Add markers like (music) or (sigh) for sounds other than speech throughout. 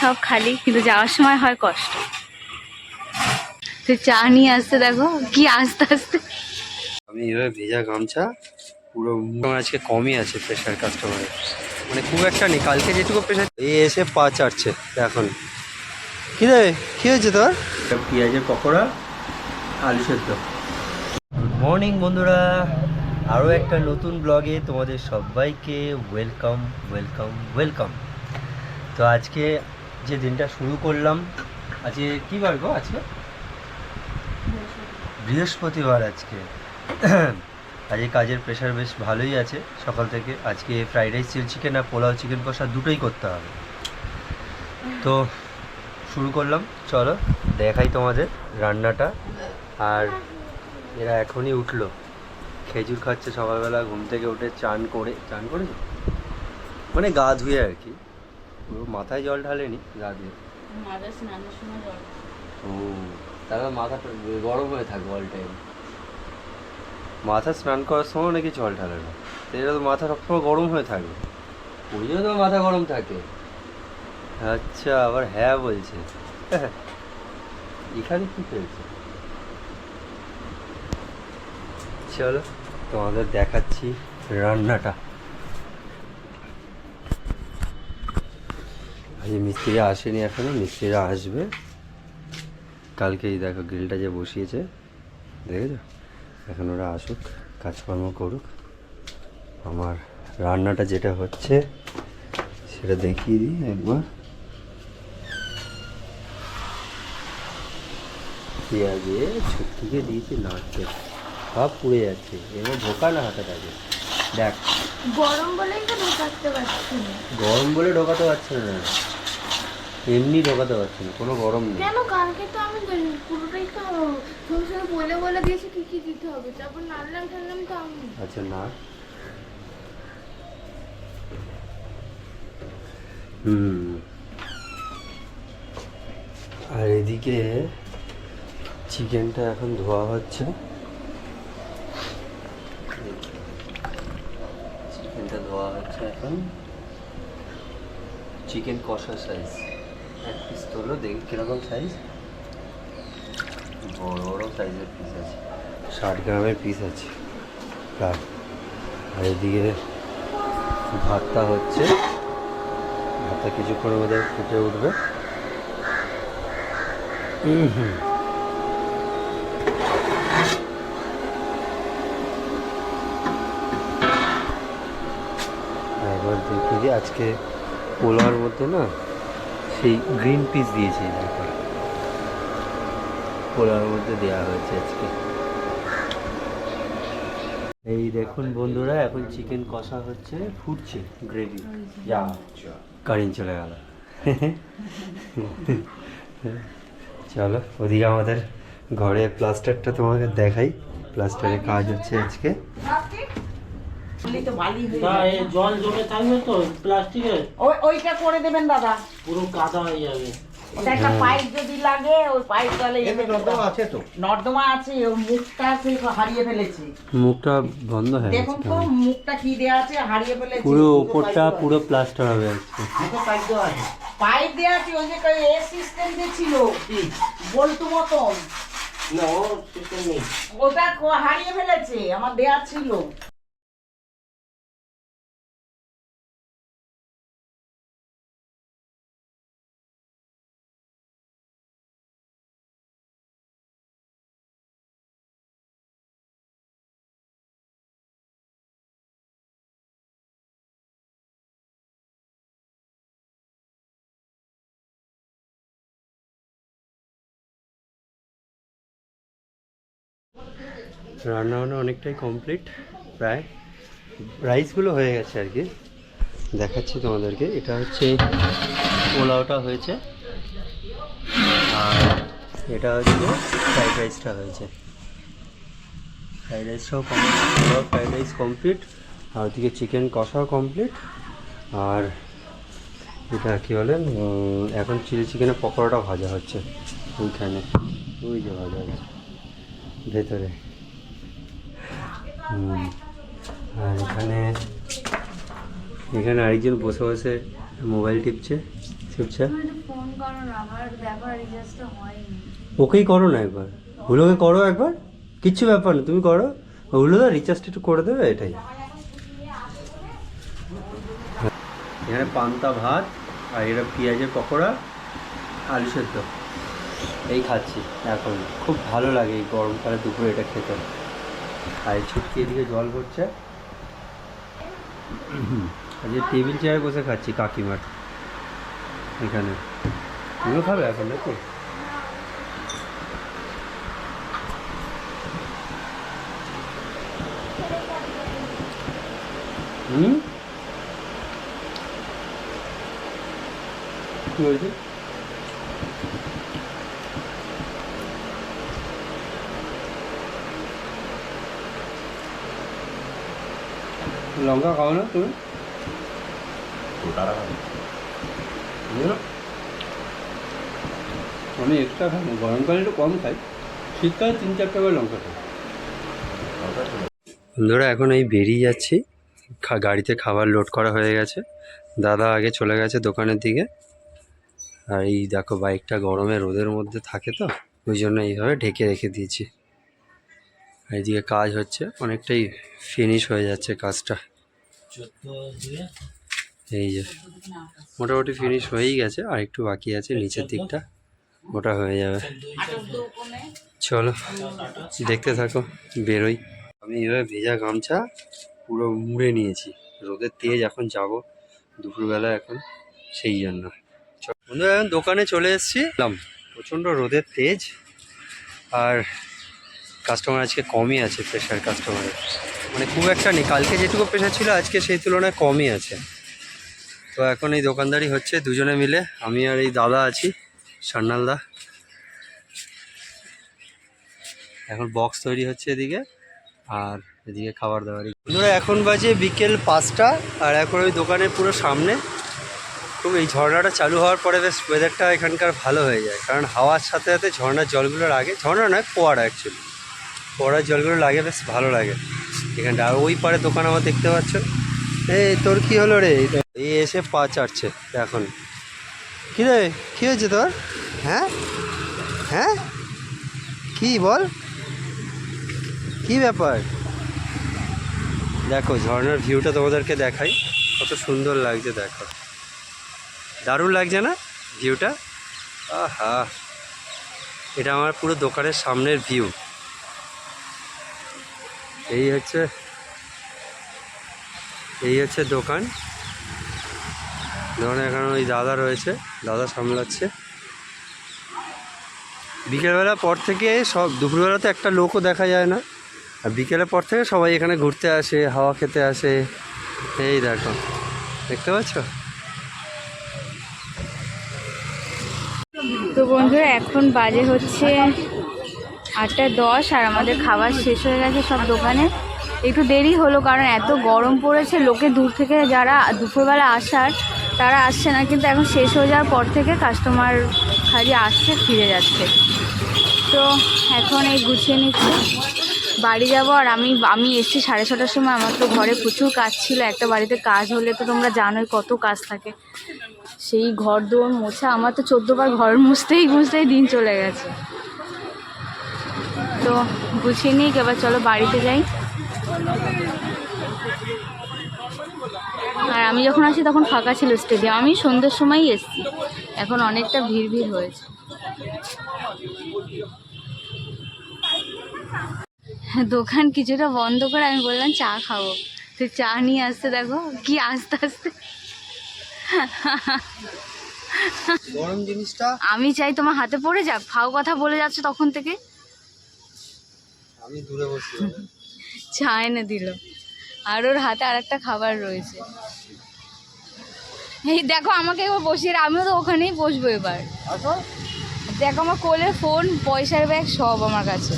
সব খালি কিন্তু যাওয়ার সময় হয় কষ্ট। তো চা নিয়ে আসতে দেখো কি আস্তে আস্তে। আমি এভাবে ভেজা গামছা পুরো আজকে কমই আছে প্রেশার কাস্টমারের মানে খুব একটা নেই কালকে যেটুকু প্রেশার এই এসে পা চাটছে এখন কি রে কি হয়েছে তোর? পেঁয়াজের পকোড়া আলু সেদ্ধ। গুড মর্নিং বন্ধুরা। আরও একটা নতুন ব্লগে তোমাদের সবাইকে ওয়েলকাম ওয়েলকাম ওয়েলকাম তো আজকে যে দিনটা শুরু করলাম, আজকে কী বার গো আজকে? বৃহস্পতিবার আজকে। (clears throat) আজকে কাজের প্রেশার বেশ ভালোই আছে। সকাল থেকে আজকে ফ্রাইড রাইস চিলি চিকেন আর পোলাও চিকেন কষা দুটোই করতে হবে। তো শুরু করলাম। চলো, দেখাই তোমাদের রান্নাটা। আর এরা এখনই উঠল। খেজুর খাচ্ছে সকালবেলা, ঘুম থেকে উঠে চান করে, চান করেছে? মানে গা ধুয়ে আর কি। পুরো মাথায় জল ঢালেনি গা ধুয়ে ও তাহলে মাথাটা গরম হয়ে থাকবে অল টাইম মাথা স্নান করার সময় নাকি জল ঢালে না? এটা তো মাথা সবসময় গরম হয়ে থাকবে ওই জন্য তো মাথা গরম থাকে। আচ্ছা আবার হ্যাঁ বলছে। এখানে কি হয়েছে? চলো তোমাদের দেখাচ্ছি রান্নাটা। আজ মিস্ত্রিরা আসেনি এখনও মিস্ত্রিরা আসবে। কালকেই দেখো গ্রিলটা যে বসিয়েছে দেখেছ? এখন ওরা আসুক কাজকর্ম করুক। আমার রান্নাটা যেটা হচ্ছে সেটা দেখিয়ে দিই একবার। পেঁয়াজে ছুটকিকে দিয়েছি নাড়তে সব পুড়ে যাচ্ছে এবার ঢোকা না হাতাটাকে। দেখ। গরম বলে ঢোকাতে পারছি না। গরম বলে ঢোকাতে পারছে না। এমনি ঢোকাতে পারছে না কোনো গরম নেই। কেন? কালকে তো আমি পুরোটাই তো সঙ্গে বলে বলে দিয়েছি কি কি দিতে হবে। তারপর নাড়লাম ঠাড়লাম তো আমি। আচ্ছা না হুম। আর এদিকে চিকেনটা এখন ধোয়া হচ্ছে। চিকেনটা ধোয়া হচ্ছে এখন। চিকেন কষা সাইজ এক পিস তোলো দেখি কীরকম সাইজ বড় বড় সাইজের পিস আছে। ষাট গ্রামের পিস আছে। প্রায়। আর এদিকে ভাতটা হচ্ছে। ভাতটা কিছুক্ষণের মধ্যে ফুটে উঠবে। হুম হুম। একবার দেখিয়ে দিই আজকে পোলাওয়ার মধ্যে না সেই গ্রিন পিস দিয়েছে দেখো পোলাওয়ার মধ্যে দেওয়া হয়েছে আজকে। এই দেখুন বন্ধুরা এখন চিকেন কষা হচ্ছে ফুটছে গ্রেভি যা। কারেন্ট চলে গেল। চলো ওদিকে আমাদের ঘরে প্লাস্টারটা তোমাকে দেখাই। প্লাস্টারের কাজ হচ্ছে আজকে। জল জমে থাকবে তো প্লাস্টিকের। ওইটা করে দেবেন দাদা। পুরো কাদা হয়ে যাবে। একটা পাইপ যদি লাগে ওই পাইপ তাহলে আছে তো? নর্দমা আছে ওর মুখটা সে হারিয়ে ফেলেছি। মুখটা বন্ধ হয়ে গেছে দেখুন তো মুখটা কি দেওয়া আছে হারিয়ে ফেলেছি। পুরো ওপরটা পুরো প্লাস্টার হবে আজকে। পাইপ দেওয়া আছে। ওই যে এ সিস্টেম যে ছিল বল্টু মতন। না ও সিস্টেম নেই। ওটা হারিয়ে ফেলেছে আমার দেয়া ছিল। রান্না বান্না অনেকটাই কমপ্লিট প্রায়। রাইসগুলো হয়ে গেছে আর কি। দেখাচ্ছি তোমাদেরকে। এটা হচ্ছে পোলাওটা হয়েছে। আর এটা হচ্ছে ফ্রাইড রাইসটা হয়েছে। Fried রাইসটাও complete pulao fried rice complete আর ওদিকে চিকেন কষাও কমপ্লিট আর এটা কী বলে উম, এখন চিলি চিকেনের পকোড়াটা ভাজা হচ্ছে। ওইখানে ওই যে ভাজা হচ্ছে ভেতরে। আর এখানে এখানে আরেকজন বসে বসে মোবাইল টিপছে হয়নি। ওকেই করো না একবার। হুলোকে করো একবার। কিচ্ছু ব্যাপার না তুমি করো। হুলো দা রিচার্জটা একটু করে দেবে এটাই। এখানে পান্তা ভাত আর এটা পেঁয়াজের পকোড়া আলু সেদ্ধ। এই খাচ্ছি এখন। খুব ভালো লাগে এই গরমকালে দুপুরে এটা খেতে। আর ছুটকি এদিকে জল ভরছে আজকে টেবিল চেয়ারে বসে খাচ্ছি কাকিমার। এখানে। তুমিও খাবে এখন নাকি? হুম? কি হয়েছে? খাও না তুমি? আমি এক্সট্রা খাই না গরমকালে একটু কম খাই। শীতকালে তিন চারটে করে লঙ্কা খাই। বন্ধুরা এখন এই বেরিয়ে যাচ্ছি। গাড়িতে খাবার লোড করা হয়ে গেছে। দাদা আগে চলে গেছে দোকানের দিকে। আর এই দেখো বাইকটা গরমে রোদের মধ্যে থাকে তো ওই জন্য এইভাবে ঢেকে রেখে দিয়েছি। এইদিকে কাজ হচ্ছে অনেকটাই ফিনিশ হয়ে যাচ্ছে কাজটা। এই যে মোটামুটি ফিনিশ হয়েই গেছে, আর একটু বাকি আছে নিচের দিকটা। ওটা হয়ে যাবে। চলো, দেখতে থাকো, বেরোই। আমি এভাবে ভেজা গামছা পুরো মুড়ে নিয়েছি। রোদের তেজ এখন যাব দুপুরবেলা এখন, সেই জন্য। বন্ধুরা এখন দোকানে চলে এসেছি। প্রচণ্ড রোদের তেজ, আর কাস্টমার আজকে কমই আছে প্রেশার কাস্টমারের মানে খুব একটা নেই। কালকে যেটুকু প্রেশার ছিল, আজকে সেই তুলনায় কমই আছে। তো এখন এই দোকানদারি হচ্ছে, দুজনে মিলে। আমি আর এই দাদা আছি সান্নালদা এখন বক্স তৈরি হচ্ছে এদিকে, আর এদিকে খাবার দাবারই। বন্ধুরা, এখন বাজে বিকেল পাঁচটা, আর এখন ওই দোকানের পুরো সামনে। খুব এই ঝর্ণাটা চালু হওয়ার পরে বেশ ওয়েদারটা এখানকার ভালো হয়ে যায়। কারণ হাওয়ার সাথে সাথে ঝর্ণার জলগুলো লাগে। ঝর্ণা নয় ফোয়ারা অ্যাকচুয়ালি ফোয়ারার জলগুলো লাগে, বেশ ভালো লাগে। এখানটা। আর ওই পারে দোকান আমার দেখতে পাচ্ছ? এই তোর কি হলো রে? এই এসে পা চাটছে, এখন। কী রে? কী হয়েছে তোর? হ্যাঁ? হ্যাঁ? কি বল? কি ব্যাপার? দেখো ঝর্নার ভিউটা তোমাদেরকে দেখাই। কত সুন্দর লাগছে, দেখো। দারুণ লাগছে না ভিউটা? আহা! এটা আমার পুরো দোকানের সামনের ভিউ। এই হচ্ছে এই হচ্ছে দোকান। দোকানে এখানে ওই দাদা রয়েছে, দাদা সামলাচ্ছে। বিকেলবেলা পর থেকে সব দুপুরবেলা তো একটা লোকও দেখা যায় না। আর বিকেলের পর থেকে সবাই এখানে ঘুরতে আসে, হাওয়া খেতে আসে। এই দেখো, দেখতে পাচ্ছ? তো বন্ধুরা, এখন বাজে হচ্ছে আটটা দশ আর আমাদের খাবার শেষ হয়ে গেছে সব দোকানে। একটু দেরি হলো কারণ এত গরম পড়েছে, লোকে দূর থেকে যারা দুপুরবেলা আসার, তারা আসছে না, কিন্তু এখন শেষ হয়ে যাওয়ার পর থেকে কাস্টমার খালি আসছে, ফিরে যাচ্ছে। তো এখন এই গুছিয়ে নিচ্ছে। বাড়ি যাব আর আমি আমি এসেছি সাড়ে ছটার সময়, আমার তো ঘরে প্রচুর কাজ ছিল, একটা বাড়িতে কাজ হলে তো তোমরা জানোই কত কাজ থাকে। সেই ঘর দোর মোছা, আমার তো চোদ্দবার ঘর মুছতেই মুছতেই দিন চলে গেছে। তো গুছিয়ে নিই এবার চলো বাড়িতে যাই। আর আমি যখন আসি তখন ফাঁকা ছিল স্টেডিয়াম আমি সন্ধ্যের সময়ই এসেছি। এখন অনেকটা ভিড় ভিড় হয়েছে। দোকান কিছুটা বন্ধ করে আমি বললাম চা খাব। তো চা নিয়ে আসতে দেখো কি আস্তে আস্তে। আমি চাই তোমার হাতে পড়ে যাক ফাও কথা বলে যাচ্ছে তখন থেকে। আমি দূরে বসি (laughs) চা এনে দিল। আর ওর হাতে আর একটা খাবার রয়েছে। এই দেখো আমাকে এবার বসিয়ে আমিও তো ওখানেই বসবো এবার। দেখো আমার কোলে ফোন পয়সার ব্যাগ সব আমার কাছে।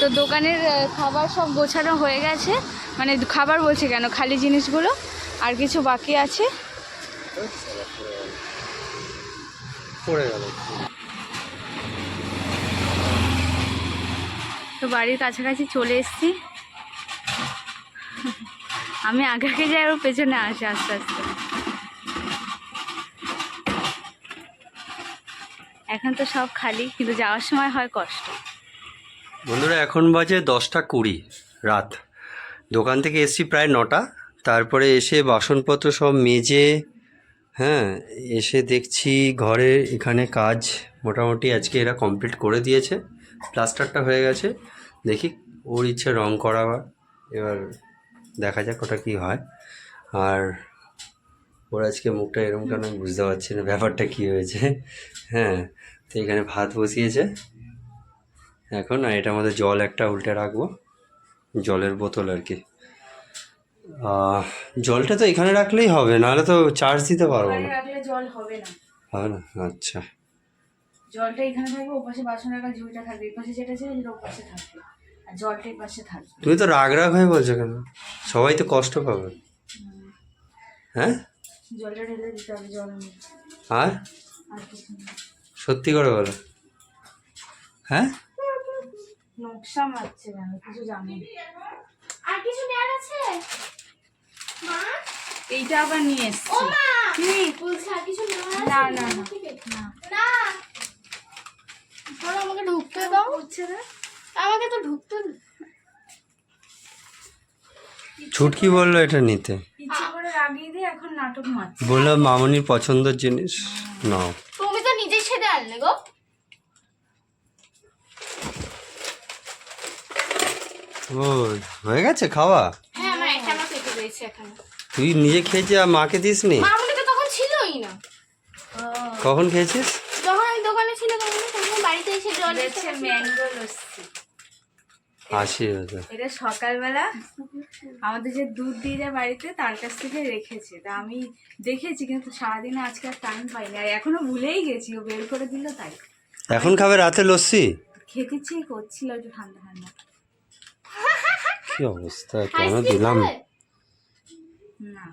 তো দোকানের খাবার সব গোছানো হয়ে গেছে। মানে খাবার বলছে কেন? খালি জিনিসগুলো আর কিছু বাকি আছে। পড়ে গেল। তো বাড়ির কাছাকাছি চলে এসেছি। আমি আগে আগে যাই, ওর পেছনে আসে আস্তে আস্তে। এখন তো সব খালি, কিন্তু যাওয়ার সময় হয় কষ্ট। বন্ধুরা, এখন বাজে দশটা কুড়ি রাত। দোকান থেকে এসছি প্রায় নটা। তারপরে এসে বাসনপত্র সব মেজে হ্যাঁ এসে দেখছি ঘরে এখানে কাজ মোটামুটি আজকে এরা কমপ্লিট করে দিয়েছে। প্লাস্টারটা হয়ে গেছে। দেখি ওর ইচ্ছে রং করাবার। এবার দেখা যাক ওটা কী হয়। আর ওর আজকে মুখটা এরকম কেন আমি বুঝতে পারছি না ব্যাপারটা কী হয়েছে। হ্যাঁ তো এখানে ভাত বসিয়েছে। এখন আর এটার মধ্যে জল একটা উল্টে রাখব। জলের বোতল আর কি। জলটা তো এখানে রাখলেই হবে নাহলে তো চার্জ দিতে পারব না। হবে না? আচ্ছা। জলটা এখানে থাকবে ওপাশে বাসন রাখার ঝুড়িটা থাকবে এই পাশে যেটা ছিল সেটা ওপাশে থাকবে। আর জলটা এই পাশে থাকবে। তুমি তো রাগ রাগ হয়ে বলছো কেন? সবাই তো কষ্ট পাবে। হ্যাঁ? জলটা ঢেলে দিতে হবে জল আর? আর কিছু না। সত্যি করে বলো। হ্যাঁ? নকশা মারছে কেন? কিছু জানি না। আর কিছু নেওয়ার আছে? মা? এইটা আবার নিয়ে এসছি। ও মা! কি? কিছু নেওয়ার না। না না। আমাকে ঢুকতে দাও। হচ্ছে না। আমাকে তো ঢুকতে ছুটকি বলল এটা নিতে। ইচ্ছে করে রাগিয়ে দিয়ে এখন নাটক মারছে। বলল মামনির পছন্দের জিনিস নাও। তুমি তো নিজেই ছেড়ে আনলে গো। ও হয়ে গেছে খাওয়া? হ্যাঁ আমার একটা আমার পেটে রয়েছে এখানে। তুই নিজে খেয়েছিস আর মাকে দিসনি? মামুনি তো তখন ছিলই না। কখন খেয়েছিস? দোকানে ছিল তখন তখন বাড়িতে এসে জল হচ্ছে। ম্যাঙ্গো লস্যি এটা সকালবেলা আমাদের যে দুধ দিয়ে যায় বাড়িতে তার কাছ থেকে রেখেছে। তা আমি দেখেছি কিন্তু সারাদিন আজকে আর টাইম পাইনি। আর এখনও ভুলেই গেছি ও বের করে দিল তাই। এখন খাবে রাতে লস্যি? খেতে করছিল একটু ঠান্ডা ঠান্ডা। কি অবস্থা কেন দিলাম। না।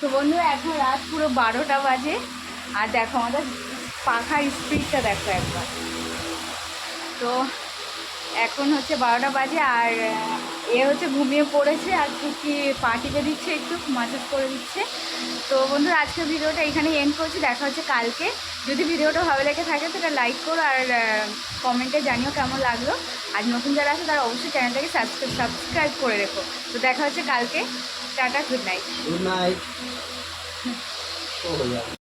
তো বন্ধুরা এখন রাত পুরো বারোটা বাজে। আর দেখো আমাদের পাখার স্পিডটা দেখো একবার। তো এখন হচ্ছে বারোটা বাজে আর এ হচ্ছে ঘুমিয়ে পড়েছে আর পা টিপে দিচ্ছে একটু মাসাজ করে দিচ্ছে। তো বন্ধুরা আজকের ভিডিওটা এখানেই এন্ড করছি। দেখা হচ্ছে কালকে। যদি ভিডিওটা ভালো লেগে থাকে সেটা লাইক করো আর কমেন্টে জানিও কেমন লাগল। আর নতুন যারা আছে তারা অবশ্যই চ্যানেলটাকে সাবস্ক্রাইব সাবস্ক্রাইব করে রেখো। তো দেখা হচ্ছে কালকে। Tata good night good night